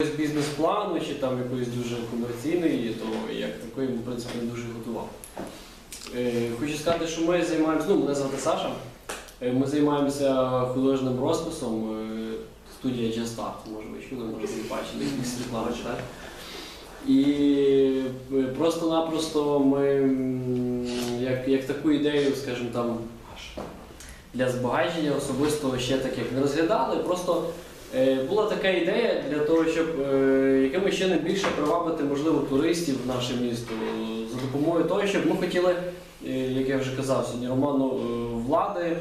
якогось бізнес-плану чи там якоїсь дуже комерційної, то як такої в принципі, не дуже готував. Е, Хочу сказати, що ми займаємося, ну, мене звати Саша. Е, Ми займаємося художнім розписом. е, Студія Just Art, може ви чули, може ви бачили якісь реклами, так? І просто-напросто ми як, як таку ідею, скажімо там, для збагачення особисто ще так не розглядали. Просто була така ідея для того, щоб е, якимось чином більше привабити, можливо, туристів в наше місто е, за допомогою того, щоб ми хотіли, е, як я вже казав сьогодні, Роману е, влади,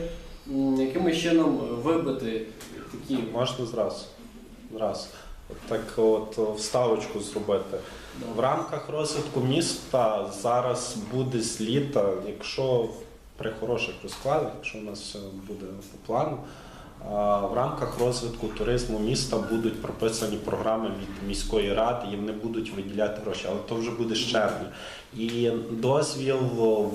якимось чином вибити такі. Можна зразу. Зразу. Так от вставочку зробити. В рамках розвитку міста зараз буде з літа, якщо при хороших розкладах, якщо у нас все буде по плану, в рамках розвитку туризму міста будуть прописані програми від міської ради, їм не будуть виділяти гроші, але то вже буде з червня. І дозвіл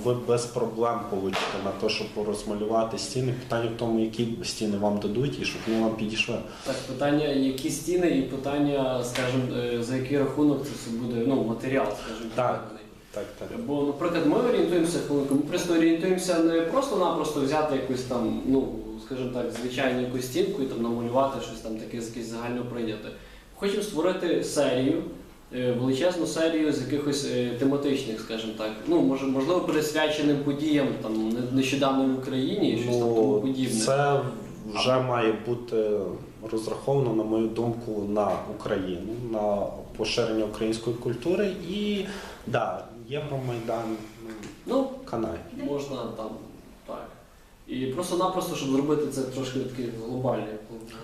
ви без проблем получите на те, щоб розмалювати стіни. Питання в тому, які стіни вам дадуть і щоб вони вам підійшли. Так, питання, які стіни, і питання, скажімо, е, за який рахунок це все буде, ну, матеріал, скажімо Так. Так, так. так. Бо, наприклад, ми орієнтуємося хвилинку, ми просто орієнтуємося не просто-напросто взяти якусь там, ну, скажімо так, звичайну якусь стінку і там намалювати щось там таке якесь загально прийняте. Хочемо створити серію, е, величезну серію з якихось е, тематичних, скажімо так, ну, може, можливо, присвяченим подіям там не- нещодавно в Україні і щось там тому подібне. Ну, це вже має бути розраховано, на мою думку, на Україну, на поширення української культури і да, Євромайдан, ну, Ну, Канай. можна там так. І просто-напросто, щоб зробити це трошки в таких глобальних,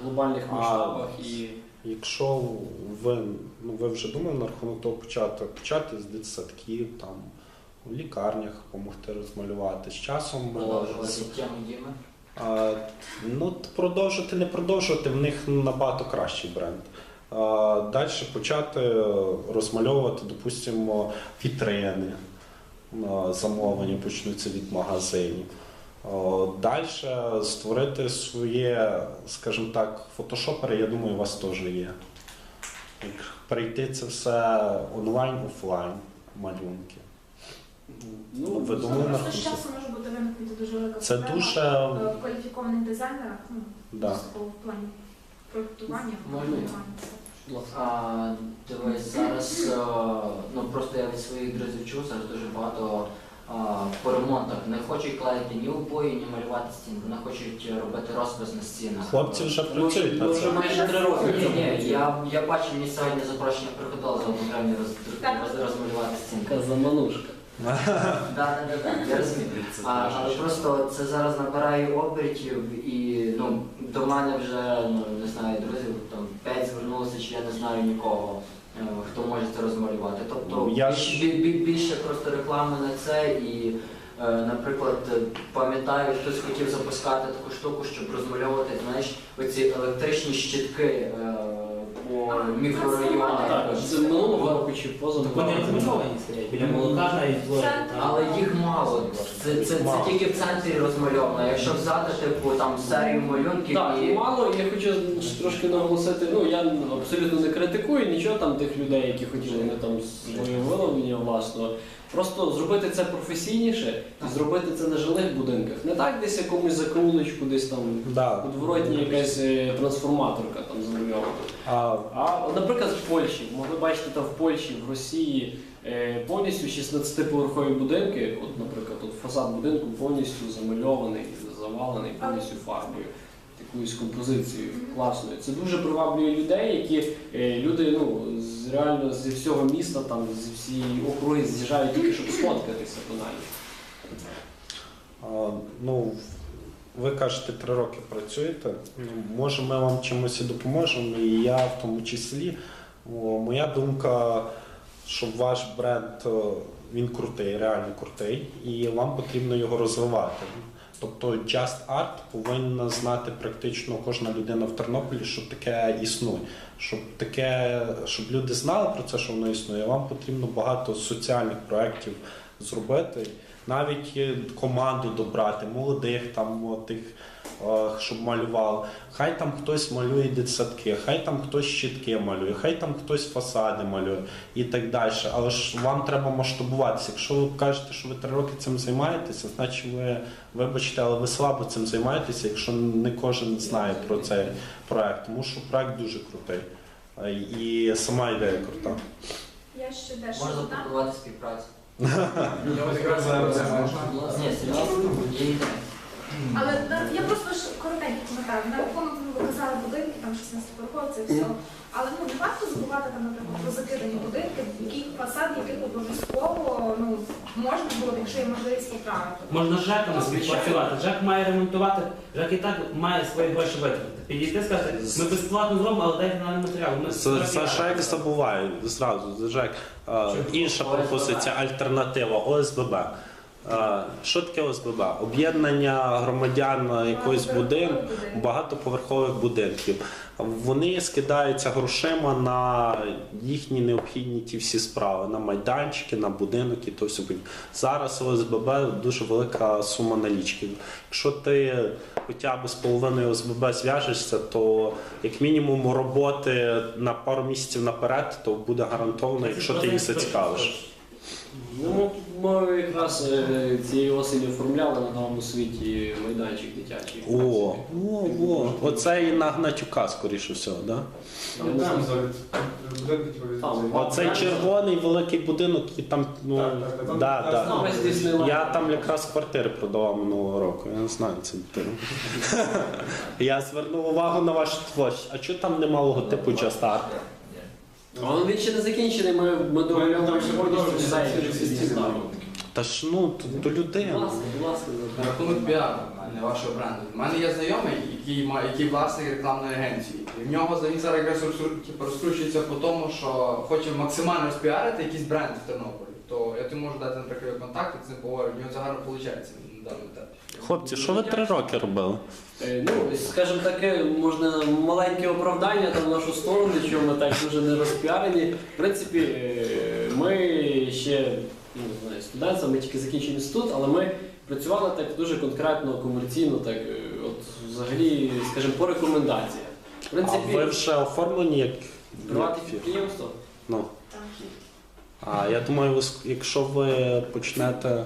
глобальних масштабах і. Якщо ви, ну, ви вже думали на рахунок того почати, почати з дитсадків, там, в лікарнях допомогти розмалювати. З часом. А, ну, продовжувати, не продовжувати, в них набагато кращий бренд. Далі почати розмальовувати, допустимо, вітрини. Замовлення почнуться від магазинів. Далі створити своє, скажімо так, фотошопери, я думаю, у вас теж є. Перейти це все онлайн, офлайн, малюнки. Ну, ви думали на Просто з часом може бути виникнути дуже велика Це проблема дуже е, в кваліфікованих дизайнерах, ну, да. просто в плані проєктування, Можна? планування. А, дивись, зараз е, ну просто я від своїх друзів чув, зараз дуже багато а, по ремонтах не хочуть клеїти ні обої, ні малювати стіни. Вони хочуть робити розпис на стінах. Хлопці вже працюють над вже майже три роки. Ні, ні, я, я бачив, мені сьогодні запрошення приходило за однограмні роз, роз, розмалювати стінки. Така заманушка. Я розумію. А, але просто це зараз набирає обертів і ну, до мене вже ну, не знаю, друзів п'ять звернулося, чи я не знаю нікого, е, хто може це розмалювати. Тобто Я більш- ж- бі- бі- більше просто реклами на це і. е, Наприклад, пам'ятаю, хтось хотів запускати таку штуку, щоб розмальовувати знаєш, оці електричні щитки е, по мікрорайонах. Так, це минулого року чи поза вони розмальовані біля молокарна і Але їх мало. Це, це, це Мало. тільки в центрі розмальовано. Якщо взяти типу там серію малюнків Так, і мало, я хочу трошки наголосити, ну я абсолютно не критикую нічого там тих людей, які хотіли вони там своє виновлення власного. Просто зробити це професійніше і зробити це на жилих будинках. Не так десь якомусь закрулечку, десь там Да. подворотні якась е, трансформаторка там замальована. А, А, от, наприклад, в Польщі, могли бачити там в Польщі, в Росії повністю 16-поверхові будинки, от, наприклад, от фасад будинку повністю замальований, завалений повністю фарбою, якоюсь композицією класною. Це дуже приваблює людей, які е, люди ну, з, реально зі всього міста, там, зі всієї округи з'їжджають тільки, щоб сфоткатися банально. ну, ви кажете, три роки працюєте. Ну, Може, ми вам чимось і допоможемо, і я в тому числі. О, моя думка, що ваш бренд він крутий, реально крутий, і вам потрібно його розвивати. Тобто Just Art повинна знати практично кожна людина в Тернополі, що таке існує. Щоб таке, щоб люди знали про це, що воно існує, вам потрібно багато соціальних проєктів зробити. Навіть команду добрати, молодих там тих, щоб малювали. Хай там хтось малює дитсадки, хай там хтось щитки малює, хай там хтось фасади малює і так далі. Але ж вам треба масштабуватися. Якщо ви кажете, що ви три роки цим займаєтеся, значить ви, вибачте, але ви слабо цим займаєтеся, якщо не кожен знає про цей проект. Тому що проект дуже крутий. Е, І сама ідея крута. Я ще дещо Можна додам. запропонувати співпрацю. Але я просто ж коротенький коментар. На рахунок ви казали будинки, там 16 поверхові, це все. Але ну не варто забувати там, наприклад, про закидані будинки, який фасад, який обов'язково можна було якщо є можливість поправити. Можна з ЖЕКом співпрацювати. ЖЕК має ремонтувати, ЖЕК і так має свої гроші витратити. Підійти сказати, ми безплатно зробимо, але дайте нам матеріал. Ми За, за ЖЕК забуваю зразу. ЖЕК. Е, інша пропозиція, альтернатива ОСББ. Е, Що таке ОСББ? Об'єднання громадян якогось будинку, багатоповерхових будинків. Вони скидаються грошима на їхні необхідні ті всі справи, на майданчики, на будинок і то все. Зараз ОСББ дуже велика сума налічки. Якщо ти хоча б з половиною ОСББ зв'яжешся, то як мінімум роботи на пару місяців наперед, то буде гарантовано, якщо ти їх зацікавиш. Ну, ми якраз е, цієї осені оформляли на новому світі майданчик дитячий. О, о, о, оце і на Гнатюка, скоріше всього, да? Я не знаю. Там, Оцей червоний великий будинок, і там, ну, Так, так, так, да, там- да. Там весь Діснейленд. Я там якраз квартири продавав минулого року, я не знаю це будинок. Я звернув увагу на вашу творчість. А чого там нема логотипу Just Art? А він ще не закінчений, ми, ми договорюємо Там ще продовжується. Та ж ну, то, то Будь ласка, будь ласка, На рахунок піару, а не вашого бренду. У мене є знайомий, який має який власник рекламної агенції. І в нього за- він зараз якраз розру- типу, розкручується по тому, що хоче максимально розпіарити якийсь бренд в Тернополі. То я тобі можу дати, наприклад, його контакти, з ним поговорю, в нього це гарно виходить на даному етапі. Хлопці, що ви три роки робили? Е, Ну, скажімо таке, можна маленьке оправдання там в нашу сторону, що ми так дуже не розпіарені. В принципі, е, ми ще ну, не знаю, студенти, ми тільки закінчили інститут, але ми працювали так дуже конкретно, комерційно, так е, от взагалі, скажімо, по рекомендаціях. В А принципі, ви вже оформлені як приватне як підприємство. Ну. Так. А я думаю, ви ск- якщо ви почнете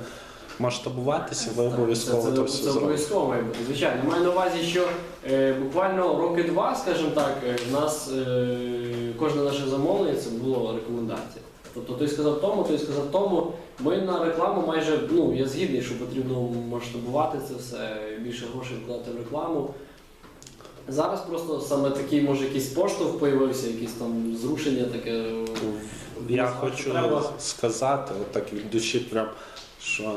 масштабуватися, ви обов'язково це, це, все це зробите. обов'язково має бути. Звичайно, маю на увазі, що е, буквально роки два, скажімо так, е, в нас е, кожне наше замовлення це було рекомендація. Тобто той сказав тому, той сказав тому. Ми на рекламу майже ну я згідний, що потрібно масштабувати це все, більше грошей вкладати в рекламу. Зараз просто саме такий, може, якийсь поштовх появився, якісь там зрушення таке. Я Ну, хочу треба- сказати, отак від душі, прям, що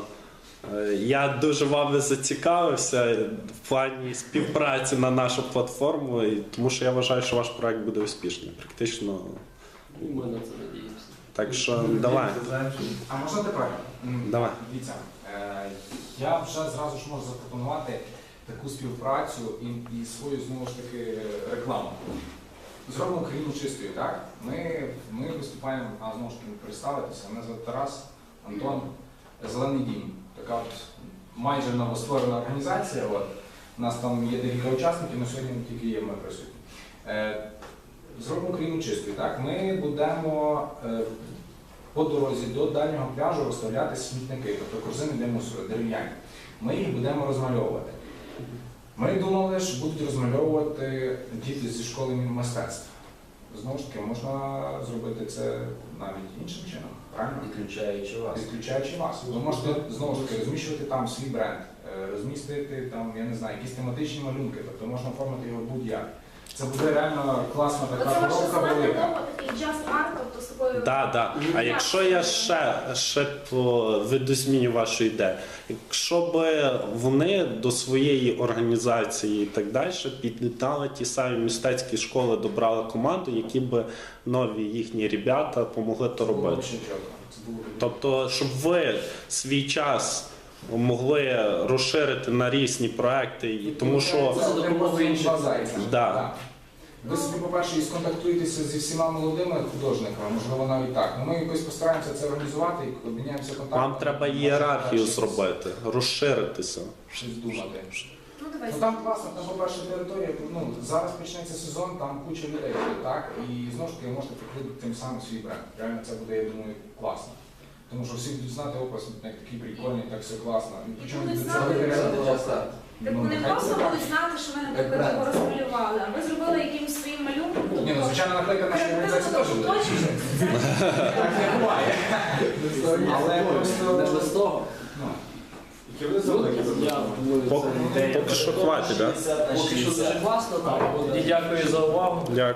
я дуже вами зацікавився в плані співпраці на нашу платформу, тому що я вважаю, що ваш проект буде успішний. Практично. І ми на це надіємося. Так що давай, А можна тепер? Давай. Дивіться, е, я вже зразу ж можу запропонувати таку співпрацю і, і свою знову ж таки рекламу. Зробимо країну чистою, так? Ми, ми виступаємо, а знову ж таки представитися. Мене звати Тарас, Антон, Зелений Дім. Така от майже новостворена організація. От. У нас там є декілька учасників, на сьогодні тільки є ми присутні. Е, Зробимо країну чистою, так? Ми будемо е, по дорозі до дальнього пляжу розставляти смітники, тобто корзини для мусору, дерев'яні. Ми їх будемо розмальовувати. Ми думали, що будуть розмальовувати діти зі школи мистецтв. Знову ж таки, можна зробити це навіть іншим чином, правильно? Відключаючи вас. Відключаючи вас. Ви можете знову ж таки розміщувати там свій бренд, е, розмістити там, я не знаю, якісь тематичні малюнки, тобто можна оформити його будь-як. Це буде реально класна така Оце коробка велика. Такий just art, тобто з. Да, да. А якщо я ще, ще видозміню вашу ідею, якщо б вони до своєї організації і так далі підлітали ті самі мистецькі школи, добрали команду, які б нові їхні ребята помогли то робити. Тобто, щоб ви свій час могли розширити на різні проекти, і тому що Це за допомогою інших. Да. Ви собі, по-перше, і сконтактуєтеся зі всіма молодими художниками, можливо, навіть так. Ну, ми якось постараємося це організувати і обміняємося контактами. Вам треба ієрархію зробити, розширитися. Щось думати. Ну давай. Ну там класно, там, по-перше, територія, ну, зараз почнеться сезон, там куча людей, так? І знову ж таки ви можете прикрити тим самим свій бренд. Реально це буде, я думаю, класно. Тому що всі будуть знати опис, як такий прикольний, так все класно. І Причому Будуть це буде Це реально буде старт. Так Ну, вони просто буде. будуть знати, що ви, наприклад, його розмалювали, а ви зробили якимось своїм малюнком. Ні, ну звичайно, наклейка нашої організації теж буде. Так не буває. Але Не просто. без того. ну, поки що хватить, так? Поки що дуже класно, так. Дякую за увагу. Дякую.